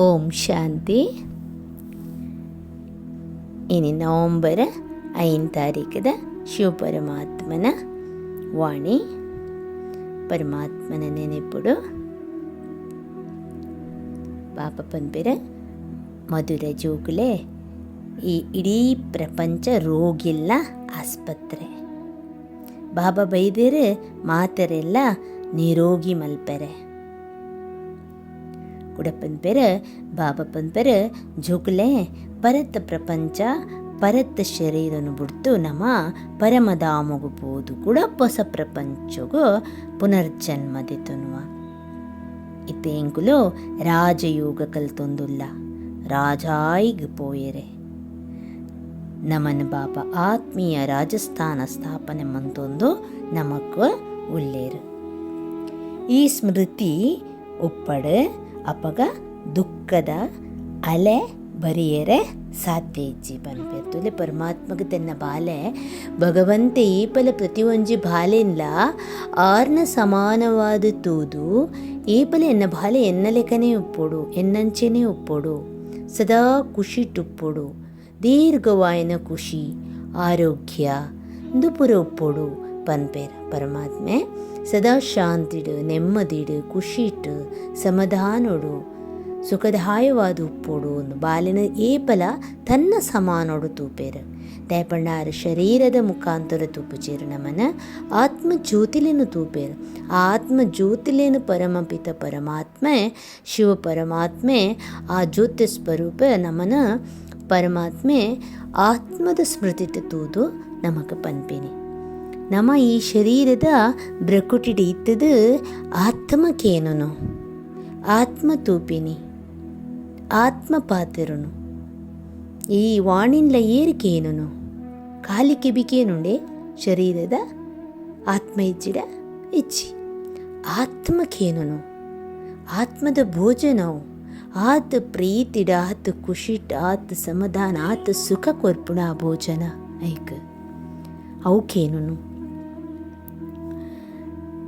ಓಂ ಶಾಂತಿ ಇನ್ನು ನವಂಬರ್ ಐದು ತಾರೀಕದ ಶಿವ ಪರಮಾತ್ಮನ ವಾಣಿ ಪರಮಾತ್ಮನ ನೆನೆಪುಡು ಪಾಪ ಪಂಪಿರ ಮಧುರ ಜೋಗುಲೆ ಈ ಇಡೀ ಪ್ರಪಂಚ ರೋಗಿಲ್ಲ ಆಸ್ಪತ್ರೆ ಬಾಬಾ ಬೈದೇರೆ ಮಾತರೆಲ್ಲ ನಿರೋಗಿ ಮಲ್ಪೆರೆ ಕುಡಪ್ಪನ ಪೆರ ಬಾಬಪ್ಪನ ಪೆರ ಜೋಕುಲೆ ಪರತ ಪ್ರಪಂಚ ಪರತ ಶರೀರನು ಬಿಡ್ತು ನಮ್ಮ ಪರಮಧಾಮಗು ಪೋದು ಕೂಡ ಹೊಸ ಪ್ರಪಂಚಗು ಪುನರ್ಜನ್ಮದಿತನುವ. ಇತ್ತೇಂಕುಲು ರಾಜಯೋಗ ಕಲ್ತೊಂದುಲ್ಲ, ರಾಜಾಯಿಗ್ ಪೋಯರೆ. ನಮನ ಬಾಪ ಆತ್ಮೀಯ ರಾಜಸ್ಥಾನ ಸ್ಥಾಪನೆ ಮಂತೊಂದು ನಮಕ್ ಉಳ್ಳೇರು ಈ ಸ್ಮೃತಿ ಉಪ್ಪಡು ಅಪಗ ದುಃಖದ ಅಲೆ ಬರಿಯರೆ ಸಾಧ್ಯ ಇಜ್ಜಿ ಪನ್ಪೆರ್ತುಲೆ ಪರಮಾತ್ಮಗ ತನ್ನ ಬಾಲೆ, ಭಗವಂತೆ ಈಪಲ ಪ್ರತಿಯೊಂಜಿ ಬಾಲೆನ್ಲ ಆರ್ನ ಸಮಾನವಾದ ತೂದು ಈಪಲ ಎನ್ನ ಬಾಲೆ ಎನ್ನ ಲೆಕ್ಕನೇ ಉಪ್ಪೊಡು ಎನ್ನಂಚೆನೇ ಉಪ್ಪೊಡು ಸದಾ ಖುಷಿ ಟುಪ್ಪೋಡು ದೀರ್ಘವಾಯಿನ ಖುಷಿ, ಆರೋಗ್ಯ, ದುಪುರ ಉಪ್ಪೊಡು ಪನ್ಪೇರ, ಪರಮಾತ್ಮೆ. ಸದಾ ಶಾಂತಿಡು, ನೆಮ್ಮದಿಡು ಖುಷಿಟ್ಟು ಸಮಾಧಾನೋಡು, ಸುಖದಾಯವಾದ ಉಪ್ಪುಡು ಒಂದು ಬಾಲಿನ ಏಪಲ ತನ್ನ ಸಮಾನೋಡು ತೂಪೇರು. ದಯಪಣ್ಣಾರ ಶರೀರದ ಮುಖಾಂತರ ತೂಪುಚೇರು ನಮನ ಆತ್ಮ ಜ್ಯೋತಿಲೇನು ತೂಪೇರು. ಆತ್ಮ ಜ್ಯೋತಿಲೇನು ಪರಮಪಿತ ಪರಮಾತ್ಮೆ, ಶಿವ ಪರಮಾತ್ಮೆ, ಆ ಜ್ಯೋತಿ ಸ್ವರೂಪ ನಮನ ಪರಮಾತ್ಮೆ, ಆತ್ಮದ ಸ್ಮೃತಿ ತೂದು ನಮಗೆ ಪನ್ಪೇನಿ. ನಮ್ಮ ಈ ಶರೀರದ ಬ್ರಕುಟಿಡಿ ಇತ್ತದು ಆತ್ಮಕೇನು ಆತ್ಮ ತೂಪಿನಿ, ಆತ್ಮ ಪಾತ್ರನು. ಈ ವಾಣಿನ್ಲ ಏರಿಕೇನು ಕಾಲಿಕೆ ಬಿಕೇನುಂಡೆ ಶರೀರದ ಆತ್ಮ ಇಚ್ಚಿಡ ಇಚ್ಚಿ. ಆತ್ಮಕೇನು ಆತ್ಮದ ಭೋಜನವು, ಆತ ಪ್ರೀತಿಡ, ಆತ ಖುಷಿಟ್ ಆತ ಸಮಾಧಾನ, ಆತ ಸುಖ ಕೊರ್ಪುಣ ಭೋಜನ ಐಕ್. ಅವಕ್ಕೇನು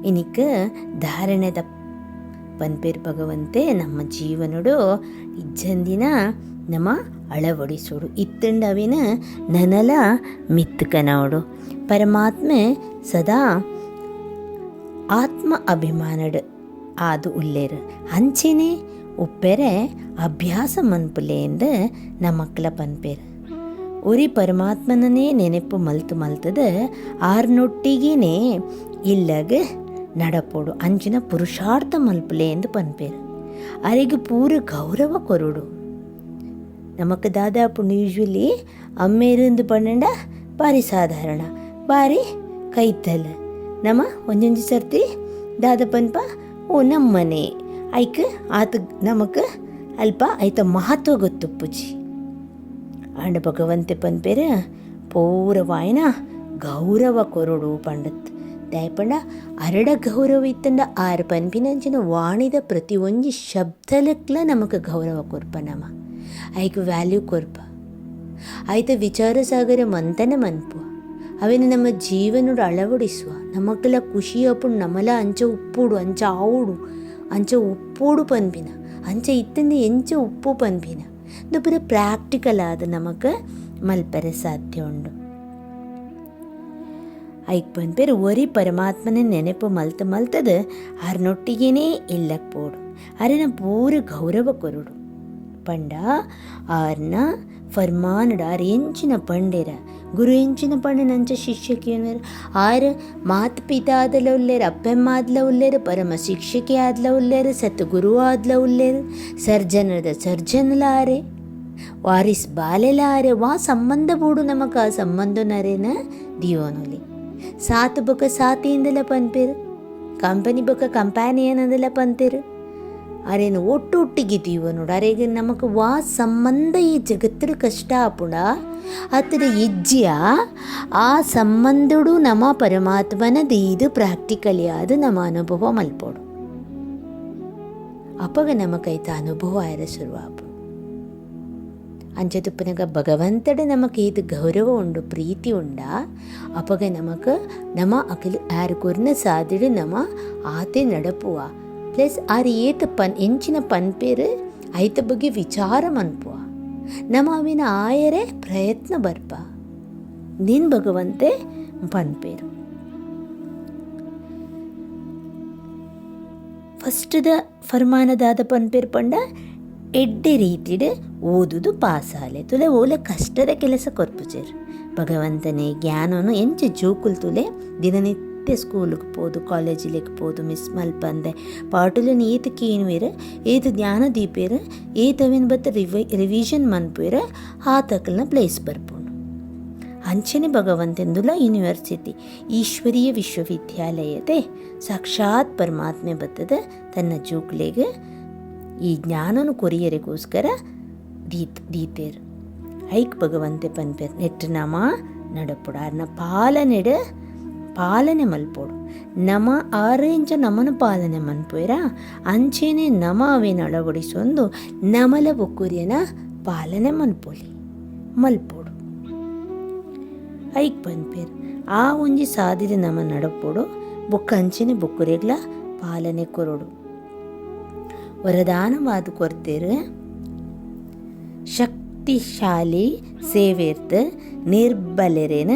ಇನಿಕ ಧಾರಣೆದ ಪನ್ಪೇರ್ ಭಗವಂತೆ ನಮ್ಮ ಜೀವನಡು ಇಜ್ಜಂದಿನ ನಮ್ಮ ಅಳವಡಿಸೋಡು. ಇತ್ತಂಡವಿನ ನನಲ ಮಿತ್ತುಕನೋಡು ಪರಮಾತ್ಮೆ ಸದಾ ಆತ್ಮ ಅಭಿಮಾನಡ್ ಆದು ಉಲ್ಲೇರು. ಅಂಚೆನೆ ಉಪ್ಪೆರೆ ಅಭ್ಯಾಸ ಮನ್ಪುಲೆಂದು ನಮ್ಮಕ್ಕಳ ಪನ್ಪೇರು. ಉರಿ ಪರಮಾತ್ಮನೇ ನೆನಪು ಮಲ್ತು ಮಲ್ತದ ಆರ್ನೊಟ್ಟಿಗೇನೆ ಇಲ್ಲಗ ನಡಪೋಡು ಅಂಚಿನ ಪುರುಷಾರ್ಥ ಮಲ್ಪುಲೆ ಎಂದು ಪನ್ಪೇರು. ಪೂರ ಗೌರವ ಕೊರುಡು. ನಮಕ್ యూజువలీ ಯೂಶ್ವಲಿ ಅಮ್ಮೇರಿಂದ ಪನ್ನಂಡ ಭಾರಿ ಸಾಧಾರಣ ಬಾರಿ ಕೈತಲ್. ನಮ್ಮ ಒಂದೊಂದು ಸರ್ತಿ ದಾದ ಪನ್ಪ, ಓ ನಮ್ಮನೆ. ಐಕ್ ಆತ ನಮಕ್ ಅಲ್ಪ ಐತ ಮಹತ್ವ ಗೊತ್ತು ಪುಜಿ ಅಂಡ ಭಗವಂತೆ ಪನ್ಪೇರ ಪೂರವಾಯನ ಗೌರವ ಕೊರಡು ಪಂಡತ್. ದಯಪಂಡ ಅರಡ ಗೌರವ ಇತ್ತಂಡ ಆರ್ ಪನ್ಪಿನಂಚಿನ ವಾಣಿದ ಪ್ರತಿ ಒಂಜಿ ಶಬ್ದಲಕ್ಲ ನಮಕ್ ಗೌರವ ಕೊರ್ಪ ನಮ. ಐಕ್ ವ್ಯಾಲ್ಯೂ ಕೊರ್ಪ. ಐತ ವಿಚಾರ ಸಾಗರ ಮಂತನ ಮನ್ಪು ಅವೇನು ನಮ್ಮ ಜೀವನೋಡು ಅಳವಡಿಸುವ. ನಮಗೆಲ್ಲ ಖುಷಿ ಅಪ್ಪುಡು ನಮಲ ಅಂಚ ಉಪ್ಪುಡು, ಅಂಚ ಆವುಡು, ಅಂಚ ಉಪ್ಪುಡು ಪನ್ಪಿನ ಅಂಚ ಇತ್ತಂದ ಎಂಚ ಉಪ್ಪು ಪನ್ಪಿನ ದುಪುರ ಪ್ರಾಕ್ಟಿಕಲ್ ಆದ ನಮಗೆ ಮಲ್ಪರೆ ಸಾಧ್ಯ ಉಂಡು. ಐಕ್ ಪನ್ಪೇರು ಒರಿ ಪರಮಾತ್ಮನ ನೆನಪು ಮಲ್ತ ಮಲ್ತದ ಆರ್ನೊಟ್ಟಿಗೇನೇ ಇಲ್ಲಕ್ ಪೋಡು ಅರೆನ ಪೂರ ಗೌರವ ಕೊರುಡು ಪಂಡ ಆರ್ನ ಫರ್ಮಾನಡ ಆರ್ ಎಂಚಿನ ಪಂಡೆರ ಗುರು ಎಂಚಿನ ಪಂಡನಂಚ ಶಿಷ್ಯಕೇನರ ಆರ್ ಮಾತ್ ಪಿತಾ ಆದಲ ಉಲ್ಲೇರು ಅಪ್ಪೆಮ್ಮ ಆದ್ಲ ಉಲ್ಲೇರು ಪರಮ ಶಿಕ್ಷಕಿ ಆದ್ಲ ಉಲ್ಲೇರು ಸತ್ ಗುರು ಆದ್ಲ ಉಲ್ಲೇರು ಸರ್ಜನದ ಸರ್ಜನಲಾರೆ ವಾರಿಸ್ ಬಾಲೆಲಾರೆ ವಾ ಸಂಬಂಧ ಬೂಡು ನಮಕ ಆ ಸಂಬಂಧ ನರೇನ ದಿಯೋನುಲಿ ಸಾತ್ ಬೊಕ ಸಾತಿಯಿಂದಲ ಪನ್ಪೆರ್. ಕಂಪನಿ ಬೊಕ ಕಂಪ್ಯಾನಿ ಏನಂದಲ ಪನ್ಪೆರ್. ಅರೇನು ಒಟ್ಟು ಒಟ್ಟಿಗಿದ್ದೀವ ನೋಡು. ಅರೆಗೆ ನಮಕ್ ವಾ ಸಂಬಂಧ ಈ ಜಗತ್ತರ ಕಷ್ಟ ಆಪುಂಡ ಅತರ ಇಜ್ಜಿಯ ಆ ಸಂಬಂಧಡು ನಮ್ಮ ಪರಮಾತ್ಮನ ದೀದು ಪ್ರಾಕ್ಟಿಕಲಿ ಆದ ನಮ್ಮ ಅನುಭವ ಮಲ್ಪೋಡು. ಅಪಗ ನಮಕೈತ ಅನುಭವ ಆಯ್ರ ಶುರುವಾಪು. ಭಗವಂತಡೆ ನಮಕ್ ಇದು ಗೌರವ ಉಂಡು, ಪ್ರೀತಿ ಉಂಡ? ಅಪಗ ನಮಕ್ ನಮ ಅಕಲ್ ಆರು ಕೊರ್ನ ಸಾದಿಡು ನಮ ಆತೆ ನಡಪುವ? ಪ್ಲಸ್ ಆರ್ ಏತ ಪನ್, ಎಂಚಿನ ಪನ್ಪೇರು ಐತ ಬಗ್ಗೆ ವಿಚಾರ ಮನ್ಪುವ? ನಮ್ಮ ಅವಿನ ಆಯರೆ ಪ್ರಯತ್ನ ಬರ್ಪ? ನಿನ್ ಭಗವಂತೆ ಪನ್ಪೇರು ಫಸ್ಟ್ದ ಫರ್ಮಾನದಾದ ಪನ್ಪೇರು ಪಂಡ? ಎಡ್ಡೆ ರೀತಿಡೆ ಓದುದು ಪಾಸಾಲೆ. ತುಲೆ ಓಲೆ ಕಷ್ಟದ ಕೆಲಸ ಕೊರ್ಪುಜೇರ್ ಭಗವಂತನೇ ಜ್ಞಾನನು ಎಂಚ ಜೋಕುಲ್ ತುಲೆ. ದಿನನಿತ್ಯ ಸ್ಕೂಲಿಗೆ ಪೋದು, ಕಾಲೇಜಿಲಿಗೆ ಪೋದು, ಮಿಸ್ ಮಲ್ಪಂದೆ. ಪಾಟುಲನ್ ಏತು ಕೇನುವೆರ, ಏತು ಜ್ಞಾನ ದೀಪೇರ, ಏತವೇನು ಬತ್ತ ರಿವಿ, ರಿವಿಷನ್ ಮನ್ಪೇರ ಆ ಪ್ಲೇಸ್ ಬರ್ಪು ಅಂಚನೆ ಭಗವಂತಂದುಲ ಯೂನಿವರ್ಸಿಟಿ, ಈಶ್ವರೀಯ ವಿಶ್ವವಿದ್ಯಾಲಯದೆ ಸಾಕ್ಷಾತ್ ಪರಮಾತ್ಮೆ ಬತ್ತದ ತನ್ನ ಜೋಕ್ಲೆಗೆ ಈ ಜ್ಞಾನನು ಕೊರಿಯರಿಗೋಸ್ಕರ ದೀತ್ ದೀತೇರು. ಐಕ್ ಭಗವಂತೆ ಪನ್ಪೇರ್ ನೆಟ್ಟು ನಮ ನಡಪುಡ ಅರ್ನ ಪಾಲನೆಡ, ಪಾಲನೆ ಮಲ್ಪೋಡು. ನಮ ಆರೇಂಚ ನಮನ ಪಾಲನೆ ಮನ್ಪೋಯ್ರ? ಅಂಚೇನೆ ನಮ ಅವೇನ ಅಳವಡಿಸೊಂದು ನಮಲ ಬೊಕ್ಕುರಿಯನ ಪಾಲನೆ ಮನ್ಪೋಲಿ, ಮಲ್ಪೋಡು. ಐಕ್ ಪನ್ಪೇರ್ ಆ ಒಂಜಿ ಸಾಧಿದ ನಮ ನಡಪೋಡು. ಬೊಕ್ಕ ಅಂಚೆನೆ ಬೊಕ್ಕುರೆಗ್ಲ ಪಾಲನೆ ಕೊರೊಡು. ವರದಾನವಾದ ಕೊರ್ತೇರು ಶಕ್ತಿಶಾಲಿ ಸೇವೆರ್ತ ನಿರ್ಬಲರೇನ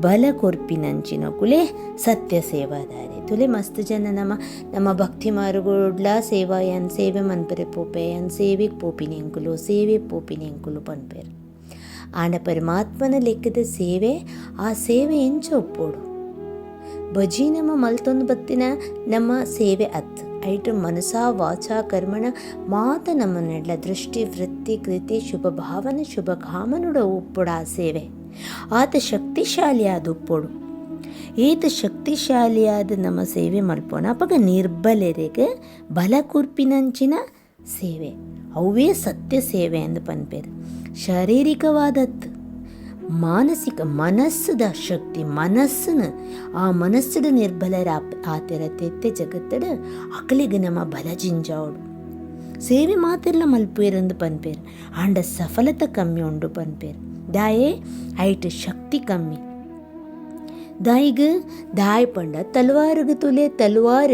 ಬಲ ಕೊರ್ಪಿನಂಚಿನ ಕುಲೆ ಸತ್ಯ ಸೇವಾದಾರಿ. ತುಲೆ ಮಸ್ತ್ ಜನ ನಮ್ಮ ನಮ್ಮ ಭಕ್ತಿ ಮಾರುಗೋಡ್ಲ ಸೇವಾ ಸೇವೆ ಮನ್ಪರೆ ಪೋಪೆ, ಯನ್ ಸೇವೆಗೆ ಪೋಪಿನೆಂಕುಲು ಸೇವೆ ಪೋಪಿನೆಂಕುಲು ಪನ್ಪೇರು. ಆಂಡ ಪರಮಾತ್ಮನ ಲೆಕ್ಕದ ಸೇವೆ, ಆ ಸೇವೆ ಎಂಚ ಒಪ್ಪೋಡು. ಬಜಿ ನಮ್ಮ ಮಲ್ತೊಂದು ಬತ್ತಿನ ನಮ್ಮ ಸೇವೆ ಅತ್. ಐಟ್ ಮನಸ ವಾಚ ಕರ್ಮಣ ಮಾತ ನಮ್ಮ ನೆಡ್ಲ ದೃಷ್ಟಿ ವೃತ್ತಿ ಕೃತಿ ಶುಭ ಭಾವನೆ ಶುಭ ಕಾಮನುಡ ಉಪ್ಪುಡ ಸೇವೆ. ಆತ ಶಕ್ತಿಶಾಲಿಯಾದ ಉಪ್ಪುಡು ಏತ ಶಕ್ತಿಶಾಲಿಯಾದ ನಮ್ಮ ಸೇವೆ ಮಲ್ಪೋಣ. ಅಪಗ ನಿರ್ಬಲೆರೆಗೆ ಬಲ ಕುರ್ಪಿನಂಚಿನ ಸೇವೆ. ಅವೇ ಸತ್ಯ ಸೇವೆ ಎಂದು ಪನ್ಪೇರು. ಶಾರೀರಿಕವಾದದ್ದು ಮಾನಸಿಕ ಮನಸ್ಸದ ಶಕ್ತಿ, ಮನಸ್ಸನ್ನು, ಆ ಮನಸ್ಸದ ನಿರ್ಬಲರ ಆತರ ತೆತ್ತೆ ಜಗತ್ತಡ ಅಕಲಿಗೆ ನಮ್ಮ ಬಲ ಸೇವಿ ಮಾತೆಲ್ಲ ಮಲ್ಪೇರಂದು ಪನ್ಪೇರು, ಆಂಡ ಸಫಲತೆ ಕಮ್ಮಿ ಉಂಡು ಪನ್ಪೇರು. ದಾಯೆ, ಐಟ್ ಶಕ್ತಿ ಕಮ್ಮಿ. ದಾಯಿಗ, ದಾಯ್ ಪಂಡ ತಲ್ವಾರಿಗೆ ತುಲೆ, ತಲ್ವಾರ,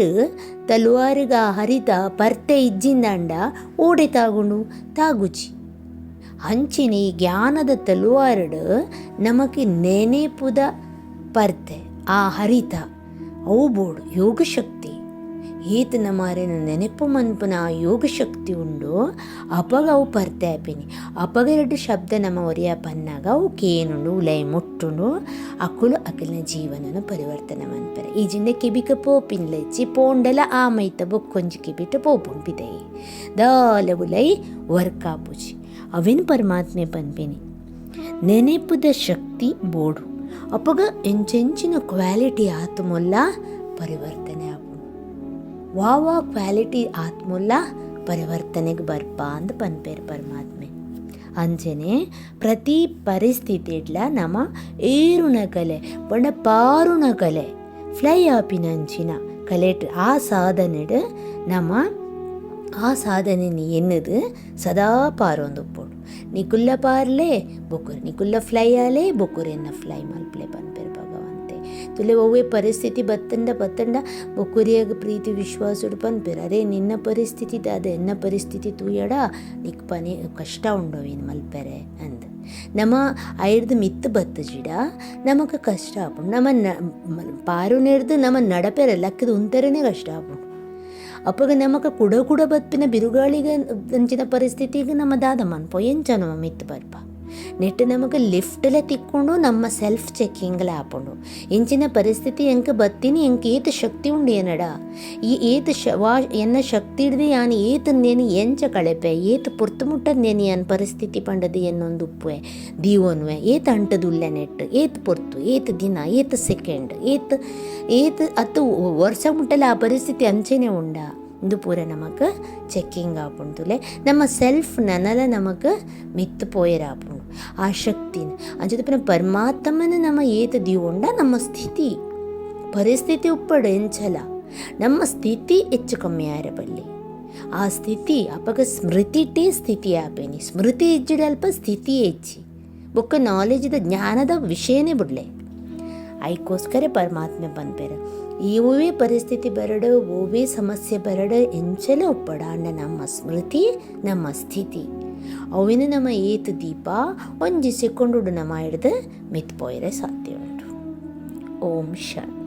ತಲ್ವಾರಿಗ ಹರಿತ ಪರ್ತೆ ಇಜ್ಜಿಂದಾಂಡ ಓಡೆ ತಾಗುಂಡು ತಾಗುಚಿ ಹಂಚಿನಿ ಜ್ಞಾನದ ತಲುವಾರಡು ನಮಗೆ ನೆನೆಪುದ ಪರ್ತೆ, ಆ ಹರಿತ, ಅವು ಬೋಡು ಯೋಗಶಕ್ತಿ. ಈತ ಮಾರಿನ ನೆನಪು ಮನ್ಪುನ ಆ ಯೋಗಶಕ್ತಿ ಉಂಡು, ಅಪಗ ಅವು ಪರ್ತೆ ಆಪಿನಿ. ಅಪಗ ಎರಡು ಶಬ್ದ ನಮ್ಮ ಒರಿಯ ಪನ್ನಾಗ ಅವು ಕೇನುಂಡು, ಉಲೈ ಮುಟ್ಟುಂಡು, ಅಕುಲು ಅಕಲಿನ ಜೀವನನ ಪರಿವರ್ತನೆ ಮನ್ಪರೆ. ಈ ಜಿಂದ ಕಿಬಿಕ ಪೋಪಿನ್ಲೆಚ್ಚಿ ಪೋಂಡಲ ಆ ಮೈತ ಬೊಕ್ಕೊಂಜಿ ಕಿಬಿಟ ಪೋಪುಂಡು ಬಿದೈ. ದಾಲ ಉಲೈ ವರ್ಕಾಪುಜಿ ಅವಿನ ಪರಮಾತ್ಮೆ ಪನ್ಪೇನಿ ನೆನೆಪುದ ಶಕ್ತಿ ಬೋಡು. ಅಪ್ಪಗ ಎಂಚೆಂಚಿನ ಕ್ವಾಲಿಟಿ ಆತ್ಮೊಲ್ಲ ಪರಿವರ್ತನೆ ಆಗು ವಾ ವಾ ಕ್ವಾಲಿಟಿ ಆತ್ಮೊಲ್ಲ ಪರಿವರ್ತನೆಗೆ ಬರ್ಪ ಅಂತ ಪನ್ಪೇರು ಪರಮಾತ್ಮೆ. ಅಂಚನೆ ಪ್ರತಿ ಪರಿಸ್ಥಿತಿಡ್ಲ ನಮ್ಮ ಏರುಣ ಕಲೆ ಬಣ್ಣ ಪಾರುಣ ಕಲೆ ಫ್ಲೈ ಆಪಿನಂಚಿನ ಕಲೆಟ್ ಆ ಸಾಧನೆಡ್ ನಮ್ಮ ಆ ಸಾಧನೆ ನೀ ಎನ್ನದು ಸದಾ ಪಾರೊಂದು ನಿಕುಲ್ಲ ಪಾರ್ಲೆ ಬೊಕ್ಕುರು ನೀ ಕುಲ್ಲ ಫ್ಲೈ ಆಲೆ ಬೊಕ್ಕುರು ಎನ್ನ ಫ್ಲೈ ಮಲ್ಪಲೆ ಪನ್ಪೆರ್ ಭಗವಂತೆ. ತುಲೆ ಒವ್ವೆ ಪರಿಸ್ಥಿತಿ ಬತ್ತಂಡ ಬತ್ತಂಡ ಬೊಕ್ಕುರಿಯಾಗ ಪ್ರೀತಿ ವಿಶ್ವಾಸುಡು ಪನ್ಪೆರ್. ಅದೇ ನಿನ್ನ ಪರಿಸ್ಥಿತಿ ದಾದ ಎನ್ನ ಪರಿಸ್ಥಿತಿ ತೂಯಡ, ನಿಕ್ ಪನಿ ಕಷ್ಟ ಉಂಡೋವಿನ್ ಮಲ್ಪೆರೆ ಅಂದ. ನಮ್ಮ ಐಡ್ದು ಮಿತ್ತು ಬತ್ತಜಿಡ ನಮಗ ಕಷ್ಟ ಆಪುಂಡು ನಮ್ಮ ನ ಪಾರು ನೆಡ್ದು ನಮ್ಮ ನಡಪೆರೆ, ಲಕ್ಕದ ಉಂತರನೇ ಕಷ್ಟ ಆಪುಂಡು ಅಪ್ಪಗ ನಮಕ ಕುಡ ಕುಡ ಬತ್ತಿನ ಬಿರುಗಾಳಿಗೆ ಅಂಚಿನ ಪರಿಸ್ಥಿತಿಗೆ ನಮ್ಮ ದಾದ ಮನ್ಪೋ ಎಂಚ ನಮ್ಮ ಮಿತ್ತು ಬರ್ಪ. ನೆಟ್ಟು ನಮಗೆ ಲಿಫ್ಟಲ್ಲೇ ತಿಕ್ಕೊಂಡು ನಮ್ಮ ಸೆಲ್ಫ್ ಚೆಕ್ಕಿಂಗ್ಲೇ ಹಾಕೊಂಡು. ಇಂಚಿನ ಪರಿಸ್ಥಿತಿ ಎಂಕ ಬತ್ತೀನಿ ಎಂಕ ಏತ ಶಕ್ತಿ ಉಂಡು ಏನಡ? ಈ ಏತ ಶ, ವಾ, ಎನ್ನ ಶಕ್ತಿ ಹಿಡ್ದು ಯಾನು ಏತ ನೆನಿ, ಎಂಚ ಕಳೆಪೆ, ಏತ ಪುರ್ತು ಮುಟ್ಟದ ನೆನಿ ಏನು ಪರಿಸ್ಥಿತಿ ಪಂಡದು ಎನ್ನೊಂದು ಉಪ್ಪುವೆ? ದೀವನ್ವೆ ಏತ ಅಂಟದುಲ್ಲೆ ನೆಟ್ಟು, ಏತ್ ಪುರ್ತು, ಏತ್ ದಿನ, ಏತ್ ಸೆಕೆಂಡ್, ಏತ್ ಏತ್ ಅತ್ತು ವರ್ಷ ಮುಟ್ಟಲೆ ಆ ಪರಿಸ್ಥಿತಿ ಅಂಚೆನೆ ಉಂಡ? ಇಂದು ಪೂರ ನಮಗೆ ಚೆಕ್ಕಿಂಗ್ ಆಪುಂಡುಲೆ ನಮ್ಮ ಸೆಲ್ಫ್ ನನಲ ನಮಗೆ ಮಿತ್ತು ಪೋಯರ್ ಆಪುಂಡು ಆ ಶಕ್ತಿನ. ಅಂಚದ ಪರಮಾತ್ಮನ ನಮ್ಮ ಏತ ದೀವುಂಡ ನಮ್ಮ ಸ್ಥಿತಿ. ಪರಿಸ್ಥಿತಿ ಉಪ್ಪಡ ಎಂಚಲ. ನಮ್ಮ ಸ್ಥಿತಿ ಹೆಚ್ಚು ಕಮ್ಮಿ ಆರಬಲ್ಲಿ. ಆ ಸ್ಥಿತಿ ಅಪಗ ಸ್ಮೃತಿಟೇ ಸ್ಥಿತಿ ಆಪೇನಿ ಸ್ಮೃತಿ ಹೆಚ್ಚಿಡಲ್ಪ ಸ್ಥಿತಿ ಹೆಚ್ಚಿ. ಬೊಕ್ಕ ನಾಲೆಜ್ದ ಜ್ಞಾನದ ವಿಷಯನೇ ಬಿಡ್ಲೆ. ಐಕೋಸ್ಕರ ಪರಮಾತ್ಮೆ ಬಂದ್ಬೇರೆ ഓവേ ಪರಿಸ್ಥಿತಿ ಬರಡು, ಓವೇ ಸಮಸ್ಯೆ ಬರಡು, ಎಂಚಲ ಉಪ್ಪಡಾಂಡ ನಮ್ಮ ಸ್ಮೃತಿ, ನಮ್ಮ ಸ್ಥಿತಿ. ಅವಿನ ನಮ್ಮ ಏತು ದೀಪ ಒಂಜಿ ಸೆಕೊಂಡುಡು ನಮ್ಮ ಹಿಡ್ದು ಮಿತ್ಪೋಯ್ರೆ ಸಾಧ್ಯ ಉಂಟು ಓಂ ಶಾಂತಿ